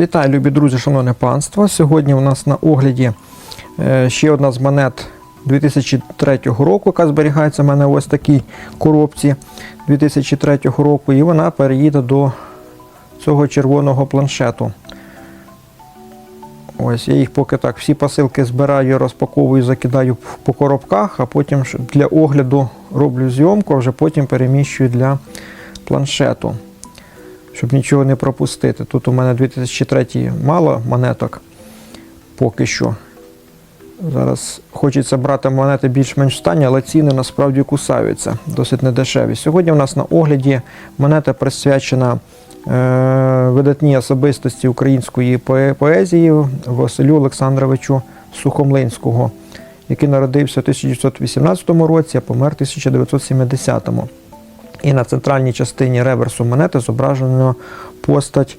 Вітаю, любі друзі, шановне панство. Сьогодні у нас на огляді е, ще одна з монет 2003 року, яка зберігається в мене ось такій коробці 2003 року, і вона переїде до цього червоного планшету. Ось я їх поки так всі посилки збираю, розпаковую, закидаю по коробках, а потім для огляду роблю зйомку, а вже потім переміщую для планшету щоб нічого не пропустити. Тут у мене 2003 мало монеток поки що. Зараз хочеться брати монети більш-менш стані, але ціни насправді кусаються, досить недешеві. Сьогодні у нас на огляді монета присвячена е, видатній особистості української поезії Василю Олександровичу Сухомлинського, який народився у 1918 році, а помер у 1970 році. І на центральній частині реверсу монети зображено постать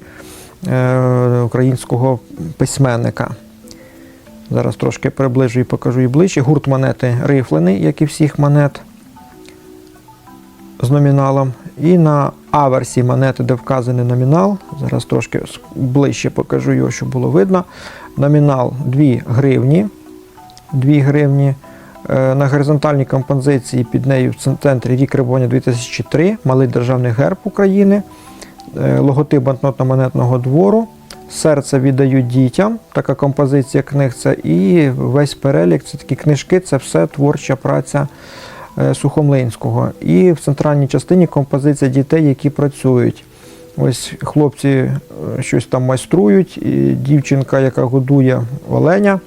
е, українського письменника. Зараз трошки приближу і покажу і ближче. Гурт монети рифлений, як і всіх монет з номіналом. І на аверсі монети, де вказаний номінал, зараз трошки ближче покажу його, щоб було видно. Номінал 2 гривні. 2 гривні. Е, На горизонтальній композиції під нею в центрі рік Рибоня 2003, малий державний герб України, е, логотип банкнотно-монетного двору, серце віддають дітям, така композиція книг це і весь перелік, це такі книжки, це все творча праця е, Сухомлинського. І в центральній частині композиція дітей, які працюють. Ось хлопці щось там майструють, і дівчинка, яка годує оленя.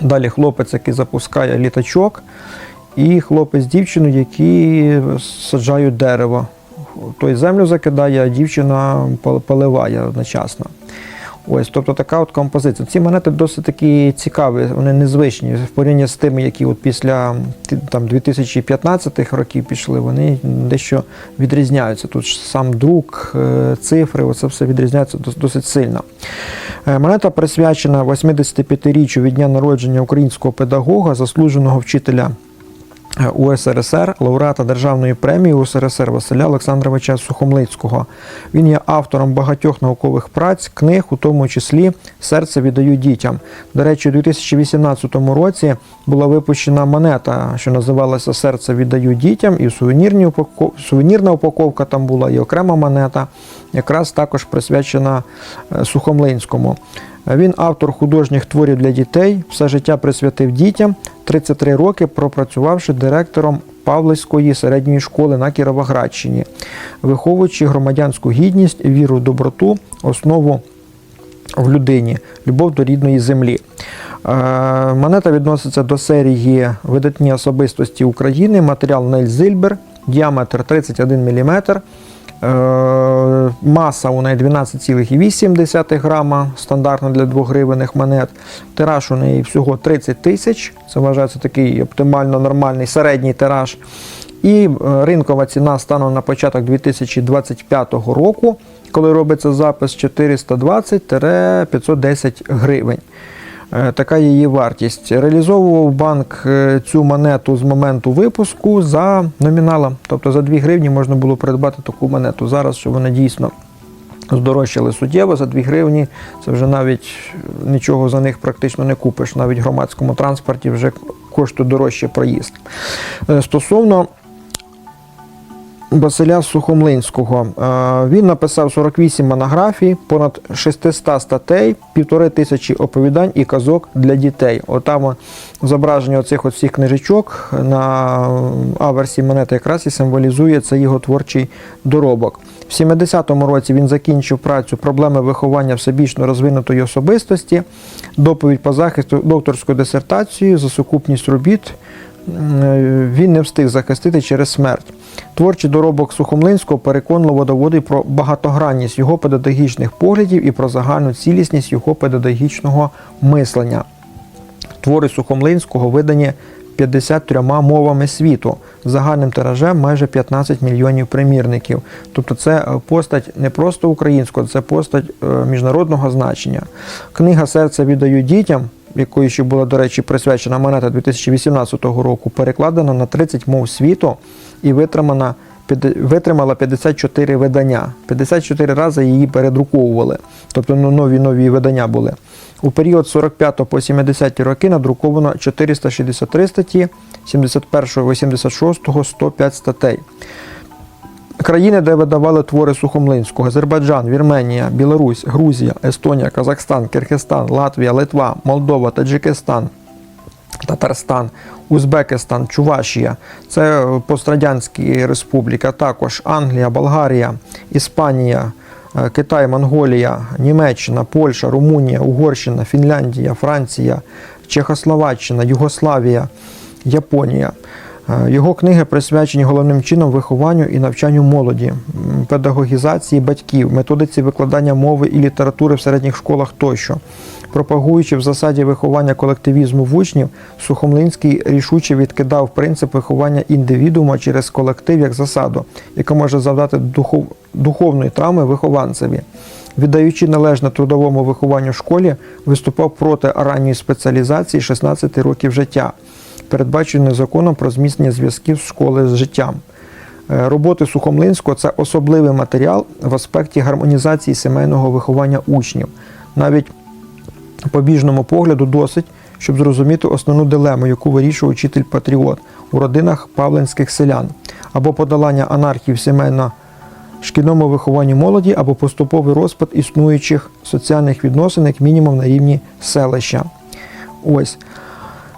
Далі хлопець, який запускає літачок, і хлопець з дівчиною, які саджають дерево. Той землю закидає, а дівчина поливає одночасно. Ось, тобто така от композиція. Ці монети досить такі цікаві, вони незвичні. В порівнянні з тими, які от після там, 2015 років пішли, вони дещо відрізняються. Тут сам друк, е, цифри, оце все відрізняється досить сильно. Е, Монета присвячена 85-річчю від дня народження українського педагога, заслуженого вчителя УСРСР, лауреата Державної премії УСРСР Василя Олександровича Сухомлицького. Він є автором багатьох наукових праць, книг, у тому числі Серце віддаю дітям. До речі, у 2018 році була випущена монета, що називалася Серце віддаю дітям, і сувенірні упаков... сувенірна упаковка там була, і окрема монета, якраз також присвячена е, Сухомлинському. Він автор художніх творів для дітей, все життя присвятив дітям, 33 роки пропрацювавши директором Павлівської середньої школи на Кіровоградщині, виховуючи громадянську гідність, віру в доброту, основу в людині, любов до рідної землі. Е, Монета відноситься до серії видатні особистості України, матеріал Нель Зильбер, діаметр 31 мм. Е, Маса у неї 12,8 грама, стандартно для 2 гривенних монет. Тираж у неї всього 30 тисяч. Це вважається такий оптимально нормальний середній тираж. І е, ринкова ціна станом на початок 2025 року, коли робиться запис 420-510 гривень. Е, Така її вартість. Реалізовував банк е, цю монету з моменту випуску за номіналом. Тобто за 2 гривні можна було придбати таку монету. Зараз, що вона дійсно здорожчали суттєво, за 2 гривні це вже навіть нічого за них практично не купиш. Навіть в громадському транспорті вже коштує дорожче проїзд. Е, Стосовно Василя Сухомлинського. Е, Він написав 48 монографій, понад 600 статей, півтори тисячі оповідань і казок для дітей. Отам зображення оцих от книжечок на аверсі монети якраз і символізує це його творчий доробок. В 70-му році він закінчив працю проблеми виховання всебічно розвинутої особистості, доповідь по захисту докторською дисертацією за сукупність робіт він не встиг захистити через смерть. Творчий доробок Сухомлинського переконливо доводить про багатогранність його педагогічних поглядів і про загальну цілісність його педагогічного мислення. Твори Сухомлинського видані 53 мовами світу, загальним тиражем майже 15 мільйонів примірників. Тобто це е, постать не просто українського, це постать е, міжнародного значення. Книга Серце віддаю дітям, якою ще була, до речі, присвячена монета 2018 року, перекладена на 30 мов світу і витримана витримала 54 видання. 54 рази її передруковували. Тобто ну, нові нові видання були. У період 45 по 70 роки надруковано 463 статті, 71-86 105 статей. Країни, де видавали твори Сухомлинського: Азербайджан, Вірменія, Білорусь, Грузія, Естонія, Казахстан, Киргизстан, Латвія, Литва, Молдова, Таджикистан, Татарстан, Узбекистан, Чувашія, це пострадянські республіки, також Англія, Болгарія, Іспанія, е, Китай, Монголія, Німеччина, Польща, Румунія, Угорщина, Фінляндія, Франція, Чехословаччина, Югославія, Японія. Е, Його книги присвячені головним чином вихованню і навчанню молоді, педагогізації батьків, методиці викладання мови і літератури в середніх школах тощо. Пропагуючи в засаді виховання колективізму в учнів, Сухомлинський рішуче відкидав принцип виховання індивідуума через колектив як засаду, яка може завдати духов... духовної травми вихованцеві. Віддаючи належне трудовому вихованню школі, виступав проти ранньої спеціалізації 16 років життя, передбаченої законом про зміцнення зв'язків школи з життям. Е, Роботи Сухомлинського це особливий матеріал в аспекті гармонізації сімейного виховання учнів. Навіть побіжному погляду досить, щоб зрозуміти основну дилему, яку вирішує учитель-патріот у родинах павленських селян, або подолання анархії в сімейно шкільному вихованні молоді, або поступовий розпад існуючих соціальних відносин, як мінімум на рівні селища. Ось.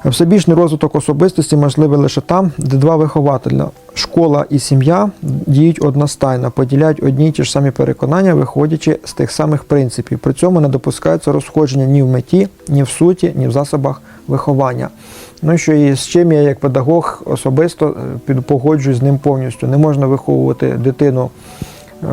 Всебічний розвиток особистості можливий лише там, де два вихователя школа і сім'я діють одностайно, поділяють одні й ті ж самі переконання, виходячи з тих самих принципів. При цьому не допускається розходження ні в меті, ні в суті, ні в засобах виховання. Ну що і з чим я як педагог особисто е, погоджуюсь з ним повністю. Не можна виховувати дитину. е,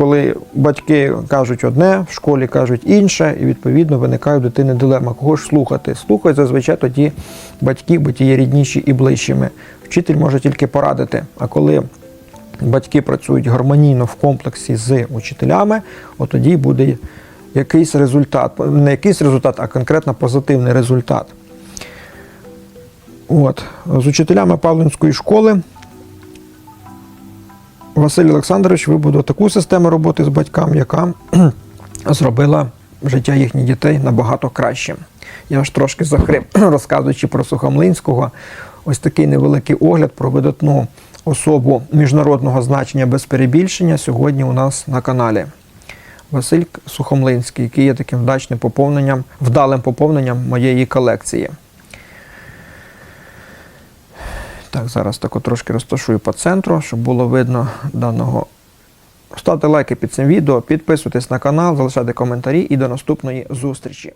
коли батьки кажуть одне, в школі кажуть інше, і відповідно виникає у дитини дилема. Кого ж слухати? Слухають зазвичай тоді батьки, бо ті є рідніші і ближчими. Вчитель може тільки порадити. А коли батьки працюють гармонійно в комплексі з учителями, от тоді буде якийсь результат. Не якийсь результат, а конкретно позитивний результат. От. З учителями Павлинської школи Василь Олександрович вибудував таку систему роботи з батьками, яка зробила життя їхніх дітей набагато кращим. Я ж трошки захрип, розказуючи про Сухомлинського, ось такий невеликий огляд про видатну особу міжнародного значення без перебільшення сьогодні у нас на каналі. Василь Сухомлинський, який є таким вдачним поповненням, вдалим поповненням моєї колекції. Так, зараз так трошки розташую по центру, щоб було видно даного. Ставте лайки під цим відео, підписуйтесь на канал, залишайте коментарі і до наступної зустрічі.